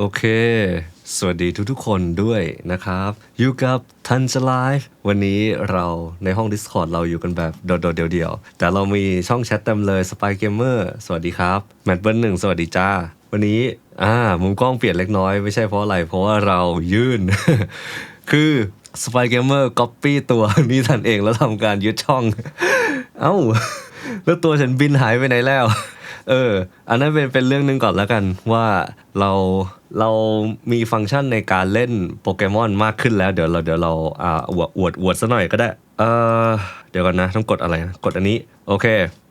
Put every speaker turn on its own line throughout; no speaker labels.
โอเค สวัสดีทุกๆคนด้วยนะครับ อยู่กับทันจะไลฟ์วันนี้เราในห้อง Discord เราอยู่กันแบบโดดๆเดี่ยวๆ แต่เรามีช่องแชทเต็มเลย Spy Gamer สวัสดีครับแมทเบิลหนึ่งสวัสดีจ้า วันนี้อ่ามุมกล้องเปลี่ยนเล็กน้อยไม่ใช่เพราะอะไร เพราะว่าเรายื่น คือ Spy Gamer Copy ตัวนี้ทันเองแล้วทำการยึดช่อง เอ้า แล้วตัวฉันบินหายไปไหนแล้ว เออ อันนั้นเป็นเป็นเรื่องหนึ่งก่อนแล้วกันว่าเราเรามีฟังก์ชันในการเล่นโปเกมอนมากขึ้นแล้ว เดี๋ยวเราเดี๋ยวเราอ่าอวดอวดอวดซะหน่อยก็ได้เออเดี๋ยวก่อนนะต้องกดอะไรนะกดอันนี้โอเค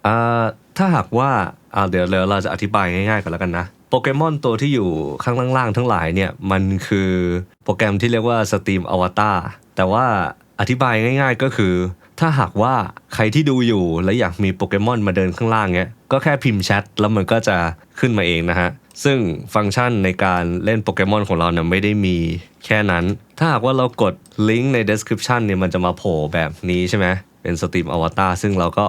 อ่าถ้าหากว่าอ่าเดี๋ยวเราจะอธิบายง่ายๆก่อนแล้วกันนะโปเกมอนตัวที่อยู่ข้างล่างๆทั้งหลายเนี่ยมันคือโปรแกรมที่เรียกว่า Steam Avatar แต่ว่าอธิบายง่าย ๆ ก็คือ ถ้าหากว่าใครที่ดูอยู่และอยากมีโปเกมอนมาเดินข้างล่างเนี้ยก็แค่พิมพ์แชทแล้วมันก็จะขึ้นมาเองนะฮะ ซึ่งฟังก์ชันในการเล่นโปเกมอนของเราเนี่ยไม่ได้มีแค่นั้น ถ้าหากว่าเรากดลิงก์ใน description เนี่ยมันจะมาโผล่แบบนี้ใช่ไหมเป็นสตรีมอวตารซึ่งเราก็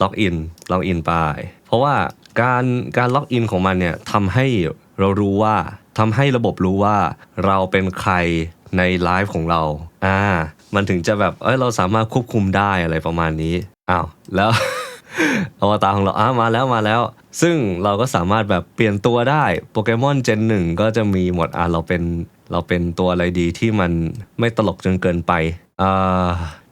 ล็อกอินล็อกอินไป เพราะว่าการการล็อกอินของมันเนี่ยทำให้เรารู้ว่าทำให้ระบบรู้ว่าเราเป็นใครในไลฟ์ของเรา อ่า มันถึงจะแบบเอ้ยเราสามารถควบคุมได้อะไรประมาณนี้อ้าวแล้วอวตารของเราอ้ามาแล้วมาแล้ว ซึ่งเราก็สามารถแบบเปลี่ยนตัวได้โปเกมอนเจนหนึ่งก็จะมีหมดอะเราเป็นเราเป็นตัวอะไรดีที่มันไม่ตลกจนเกินไป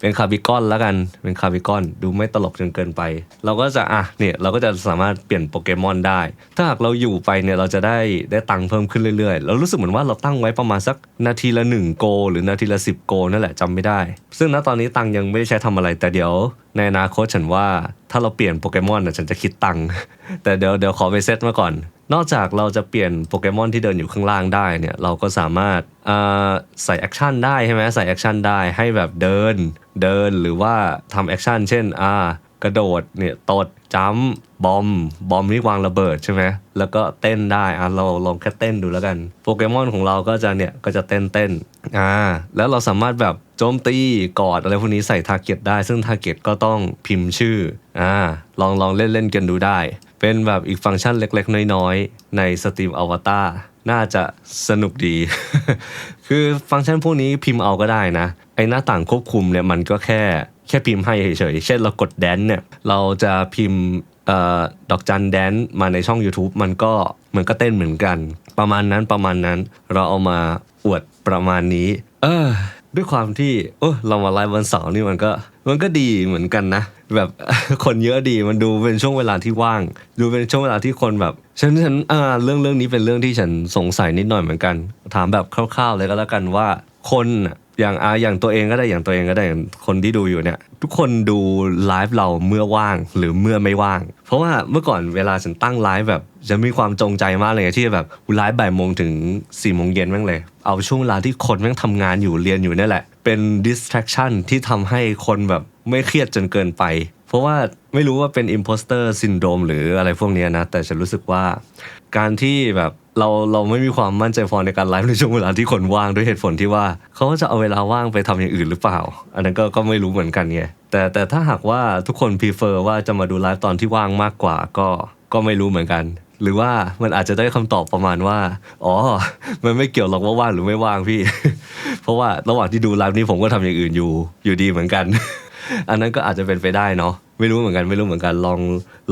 เป็นคาร์บิคอนแล้วกันเป็นคาร์บิคอนดูไม่ตลกจนเกินไป เราก็จะอะเนี่ยเราก็จะสามารถเปลี่ยนโปเกมอนได้ ถ้าหากเราอยู่ไปเนี่ยเราจะได้ได้ตังค์เพิ่มขึ้นเรื่อยๆ เรารู้สึกเหมือนว่าเราตั้งไว้ประมาณสักนาทีละ 1 โก หรือนาทีละ 10 โกนั่นแหละจำไม่ได้ ซึ่งณตอนนี้ตังค์ยังไม่ได้ใช้ทำอะไรแต่เดี๋ยว ในอนาคตฉันว่าถ้าเราเปลี่ยนโปเกมอนน่ะฉันจะคิดตังค์แต่เดี๋ยวเดี๋ยวขอไปเซตมาก่อน นอกจากเราจะเปลี่ยนโปเกมอนที่เดินอยู่ข้างล่างได้เนี่ยเราก็สามารถใส่แอคชั่นได้ใช่ไหมใส่แอคชั่นได้ให้แบบเดินเดินหรือว่าทำแอคชั่นเช่นอ่ากระโดดเนี่ยตดจัมบอมบอมนี่วางระเบิดใช่ไหมแล้วก็เต้นได้อะเราลองแค่เต้นดูแล้วกันโปเกมอนของเราก็จะเนี่ยก็จะเต้นเต้นอ่าแล้วเราสามารถแบบโจมตีกอดอะไรพวกนี้ใส่ทาร์เก็ตได้ ซึ่งทาร์เก็ตก็ต้องพิมพ์ชื่ออ่าลองลองเล่นเล่นกันดูได้ เป็นแบบอีกฟังก์ชันเล็กๆ น้อยๆ ใน Steam Avatar น่าจะสนุกดี คือฟังก์ชันพวกนี้พิมพ์เอาก็ได้นะ ไอหน้าต่างควบคุมเนี่ยมันก็แค่แค่พิมพ์ให้เฉยๆ เช่นเรากดแดนเนี่ยเราจะพิมพ์ดอกจันแดนมาในช่อง YouTube มันก็เหมือนก็เต้นเหมือนกัน ประมาณนั้นประมาณนั้นเราเอามาอวดประมาณนี้ เออ ด้วยความที่ โอ้เรามาไลฟ์วันเสาร์นี่มันก็มันก็ดีเหมือนกันนะ แบบคนเยอะดีมันดูเป็นช่วงเวลาที่ว่าง ดูเป็นช่วงเวลาที่คนแบบฉันฉันอ่าเรื่องเรื่องนี้เป็นเรื่องที่ฉันสงสัยนิดหน่อยเหมือนกัน ถามแบบคร่าวๆเลยก็แล้วกันว่าคนอย่างอาอย่างตัวเองก็ได้อย่างตัวเองก็ได้อย่างคนที่ดูอยู่เนี่ยทุกคนดูไลฟ์เราเมื่อว่างหรือเมื่อไม่ว่าง เพราะว่าเมื่อก่อนเวลาฉันตั้งไลฟ์แบบจะมีความจงใจมากเลยที่แบบไลฟ์บ่ายโมงถึง4ี่โมงเย็นแม่งเลย เอาช่วงเวลาที่คนแม่งทำงานอยู่เรียนอยู่นี่แหละ เป็น distraction ที่ทำให้คนแบบ ไม่เครียดจนเกินไป เพราะว่าไม่รู้ว่าเป็น imposter syndrome หรืออะไรพวกนี้นะ แต่ฉันรู้สึกว่า การที่แบบเราเราไม่มีความมั่นใจพอในการไลฟ์ในช่วงเวลาที่คนว่างด้วยเหตุผลที่ว่าเขาจะเอาเวลาว่างไปทำอย่างอื่นหรือเปล่า อันนั้นก็ก็ไม่รู้เหมือนกันไงแต่แต่ถ้าหากว่าทุกคน prefer ว่าจะมาดูไลฟ์ตอนที่ว่างมากกว่าก็ก็ไม่รู้เหมือนกัน หรือว่ามันอาจจะได้คำตอบประมาณว่า อ๋อ มันไม่เกี่ยวหรอกว่าว่างหรือไม่ว่างพี่ เพราะว่าระหว่างที่ดูไลฟ์นี้ผมก็ทำอย่างอื่นอยู่อยู่ดีเหมือนกัน อันนั้นก็อาจจะเป็นไปได้เนาะไม่รู้เหมือนกันไม่รู้เหมือนกันลอง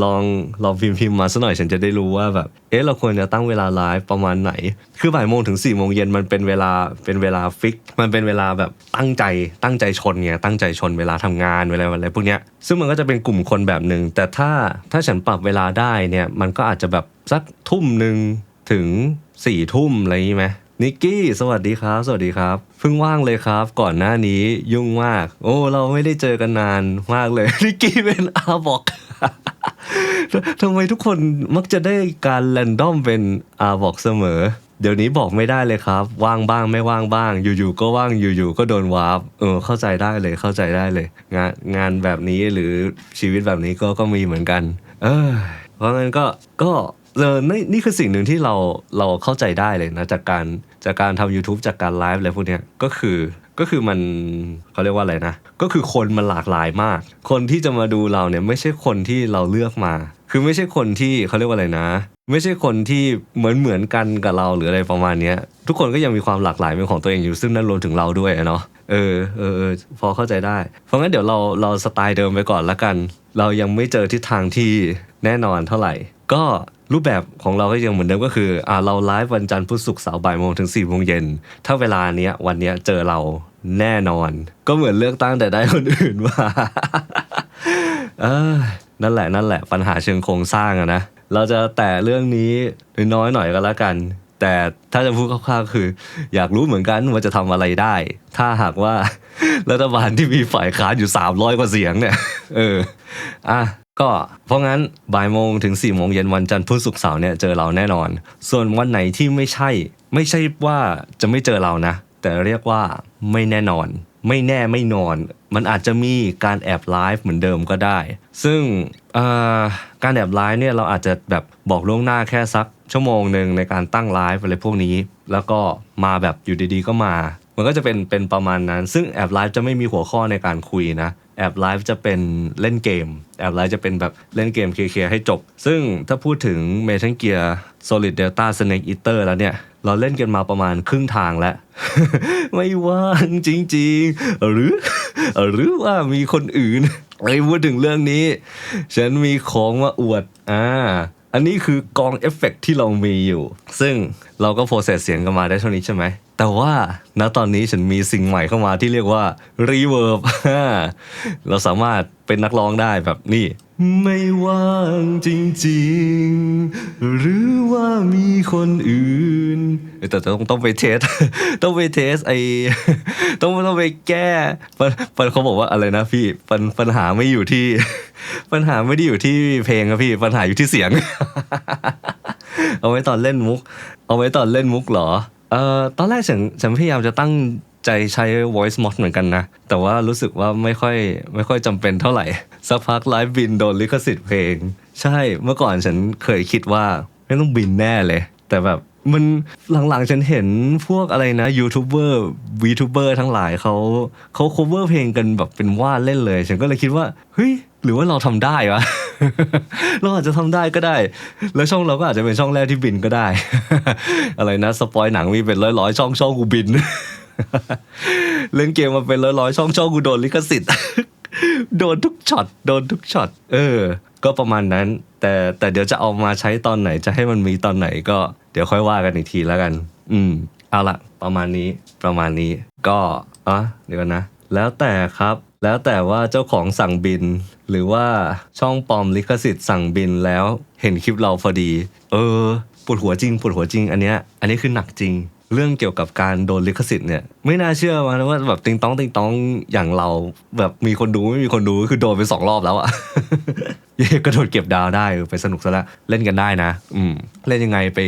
ลองลองพิมพ์พิมพ์มาสักหน่อยฉันจะได้รู้ว่าแบบเอ๊ะเราควรจะตั้งเวลาไลฟ์ประมาณไหน คือบ่ายโมงถึง4ี่โมงเย็นมันเป็นเวลาเป็นเวลาฟิก มันเป็นเวลาแบบตั้งใจตั้งใจชนไงตั้งใจชนเวลาทำงานเวลาอะไรพวกเนี้ยซึ่งมันก็จะเป็นกลุ่มคนแบบหนึ่งแต่ถ้าถ้าฉันปรับเวลาได้เนี่ยมันก็อาจจะแบบสักทุ่มหนึ่งถึงสี่ทุ่มอะไรอย่างนี้ไหม นิกกี้สวัสดีครับ สวัสดีครับเพิ่งว่างเลยครับ ก่อนหน้านี้ยุ่งมาก โอ้ เราไม่ได้เจอกันนานมากเลยนิกกี้เป็นอาบอกทำไมทุกคนมักจะได้การแรนดอมเป็นอาบอกเสมอ เดี๋ยวนี้บอกไม่ได้เลยครับ ว่างบ้างไม่ว่างบ้าง อยู่ๆก็ว่างอยู่ๆก็โดนวาร์ปเออเข้าใจได้เลยเข้าใจได้เลย งานงานแบบนี้หรือชีวิตแบบนี้ก็ก็มีเหมือนกัน เออเพราะงั้นก็ก็ เออนี่นี่คือสิ่งหนึ่งที่เราเราเข้าใจได้เลยนะ จากการจากการทำ YouTube จากการไลฟ์อะไรพวกเนี้ยก็คือก็คือมันเขาเรียกว่าอะไรนะ ก็คือคนมันหลากหลายมาก คนที่จะมาดูเราเนี่ยไม่ใช่คนที่เราเลือกมา คือไม่ใช่คนที่เขาเรียกว่าอะไรนะ ไม่ใช่คนที่เหมือนเหมือนกันกับเราหรืออะไรประมาณเนี้ยทุกคนก็ยังมีความหลากหลายเป็นของตัวเองอยู่ซึ่งนั่นรวมถึงเราด้วยเนาะเออเออเออพอเข้าใจได้ เพราะงั้นเดี๋ยวเราเราสไตล์เดิมไปก่อนละกัน เรายังไม่เจอทิศทางที่แน่นอนเท่าไหร่ ก็ รูปแบบของเราก็ยังเหมือนเดิมก็คืออ่าเราไลฟ์วันจันทร์พุธศุกร์เสาร์บ่ายโมงถึง4ี่โมงเย็น ถ้าเวลาเนี้ยวันเนี้ยเจอเราแน่นอน ก็เหมือนเลือกตั้งแต่ได้คนอื่นมาเออนั่นแหละนั่นแหละ ปัญหาเชิงโครงสร้างอะนะ เราจะแต่เรื่องนี้น้อยหน่อยก็แล้วกัน แต่ถ้าจะพูดคร่าวๆคือ อยากรู้เหมือนกันว่าจะทำอะไรได้ ถ้าหากว่ารัฐบาลที่มีฝ่ายค้านอยู่ 300 กว่าเสียงเนี่ย เออ อะ ก็เพราะงั้นบ่ายโมงถึง4ี่โมงเย็นวันจันทร์พุธศุกร์เสาร์เนี่ยเจอเราแน่นอน ส่วนวันไหนที่ไม่ใช่ ไม่ใช่ว่าจะไม่เจอเรานะ แต่เรียกว่าไม่แน่นอน ไม่แน่ไม่นอน มันอาจจะมีการแอบไลฟ์เหมือนเดิมก็ได้ ซึ่งการแอบไลฟ์เนี่ยเราอาจจะแบบบอกล่วงหน้าแค่สักชั่วโมงหนึ่งในการตั้งไลฟ์อะไรพวกนี้ แล้วก็มาแบบอยู่ดีๆก็มา มันก็จะเป็นเป็นประมาณนั้น ซึ่งแอบไลฟ์จะไม่มีหัวข้อในการคุยนะ แอบไลฟ์จะเป็นเล่นเกม แอบไลฟ์จะเป็นแบบเล่นเกมเคลียร์ให้จบ ซึ่งถ้าพูดถึง m e t a l Gear Solid Delta Snake Eater แล้วเนี่ย เราเล่นกันมาประมาณครึ่งทางแล้ว ไม่ว่างจริงๆ หรือ หรือว่ามีคนอื่นไอ้พูดถึงเรื่องนี้ ฉันมีของมาอวด อ่า อันนี้คือกองเอฟเฟกต์ที่เรามีอยู่ ซึ่งเราก็โปรเซสเสียงกันมาได้เท่านี้ใช่ไหม แต่ว่าณตอนนี้ฉันมีสิ่งใหม่เข้ามาที่เรียกว่า Reverb เราสามารถเป็นนักร้องได้แบบนี่ ไม่ว่างจริงๆ หรือว่ามีคนอื่น แต่ต้องต้องไปเทส ต้องไปเทสไอต้องต้องไปแก้ปัญปัญเขาบอกว่าอะไรนะพี่ปัญปัญหาไม่อยู่ที่ ปัญหาไม่ได้อยู่ที่เพลงครับพี่ปัญหาอยู่ที่เสียง เอาไว้ตอนเล่นมุก เอาไว้ตอนเล่นมุกเหรอ เอ่อตอนแรกฉันฉันพยายามจะตั้งใจใช้ voice mod เหมือนกันนะ แต่ว่ารู้สึกว่าไม่ค่อยไม่ค่อยจำเป็นเท่าไหร่ สักพักไลฟ์บินโดนลิขสิทธิ์เพลง ใช่เมื่อก่อนฉันเคยคิดว่าไม่ต้องบินแน่เลย แต่แบบมันหลังๆฉันเห็นพวกอะไรนะยูทูบเบอร์วีทูบเบอร์ทั้งหลายเขาเขา cover เพลงกันแบบเป็นว่าเล่นเลย ฉันก็เลยคิดว่า เฮ้ย หรือว่าเราทำได้วะ เราอาจจะทำได้ก็ได้ แล้วช่องเราก็อาจจะเป็นช่องแรกที่บินก็ได้ อะไรนะสปอยหนังมีเป็นร้อยร้อยๆช่องช่องกูบิน เล่นเกมมาเป็นร้อยร้อยๆช่องช่องกูโดนลิขสิทธิ์โดนทุกช็อตโดนทุกช็อตเออ ก็ประมาณนั้น แต่แต่เดี๋ยวจะเอามาใช้ตอนไหนจะให้มันมีตอนไหนก็ เดี๋ยวค่อยว่ากันอีกทีแล้วกัน อืมเอาละประมาณนี้ประมาณนี้ ก็อะเดี๋ยวก่อนนะ แล้วแต่ครับ แล้วแต่ว่าเจ้าของสั่งบิน หรือว่าช่องปลอมลิขสิทธิ์สั่งบินแล้วเห็นคลิปเราพอดี เออปวดหัวจริงปวดหัวจริง อันเนี้ยอันนี้คือหนักจริง เรื่องเกี่ยวกับการโดนลิขสิทธิ์เนี่ยไม่น่าเชื่อมานะว่าแบบติงต้องติงต้องอย่างเรา แบบมีคนดูไม่มีคนดูคือโดนไปสองรอบแล้วอะกระโดดเก็บดาวได้ไปสนุกซะละเล่นกันได้นะ อืม เล่นยังไงไป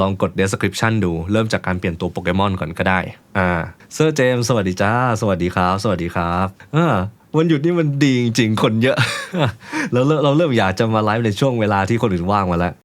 ลองกด description ดู เริ่มจากการเปลี่ยนตัวโปเกมอนก่อนก็ได้ อ่า เซอร์เจมสวัสดีจ้า สวัสดีครับ สวัสดีครับอ่าวันหยุดนี่มันดีจริงๆคนเยอะ แล้วเราเริ่มอยากจะมาไลฟ์ในช่วงเวลาที่คนอื่นว่างมาแล้ว